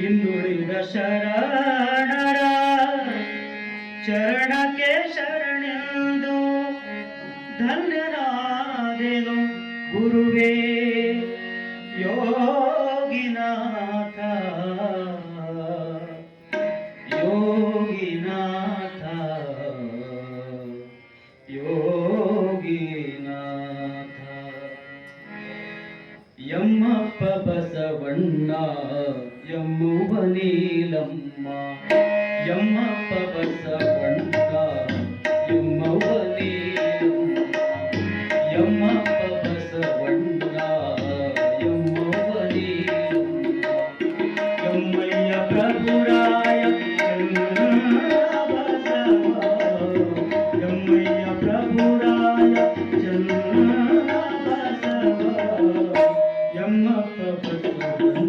ಹಿಂದುಳಿದ ಶರಣರ ಚರಣಕ್ಕೆ ಶರಣೆಂದು ಧನ್ಯರಾದೆನು ಗುರುವೇ. ಯಮ್ಮಪ್ಪ ಬಸವಣ್ಣ ಯಮ್ಮುವ ನೀಲಮ್ಮ ಯಮ್ಮಪ್ಪ ಬಸವಣ್ಣ ಯಮ್ಮುವ ನೀಲಮ್ಮ ಯಮ್ಮಪ್ಪ ಬಸವಣ್ಣ ಯಮ್ಮುವ ನೀಲಮ್ಮ. ಯಮ್ಮಯ್ಯ ಪ್ರಭುರಾಯ Thank you.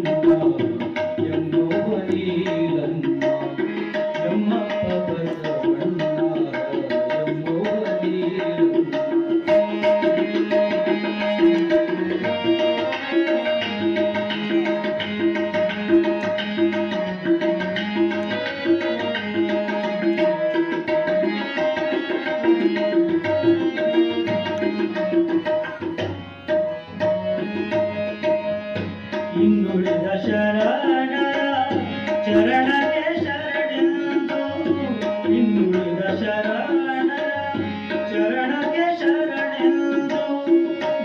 ಹಿಂದುಳಿದ ಶರಣರ ಚರಣಕ್ಕೆ ಶರಣೆಂದು ಹಿಂದುಳಿದ ಶರಣರ ಚರಣಕ್ಕೆ ಶರಣೆಂದು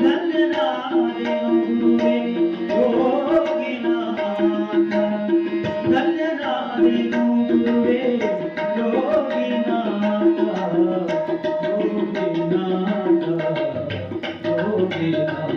ಧನ್ಯನಾದೆನು ಗುರುವೇ ಯೋಗಿನಾಥ ಧನ್ಯನಾದೆನು ಗುರುವೇ ಯೋಗಿನಾಥ ಯೋಗಿನಾಥ ಯೋಗಿನಾಥ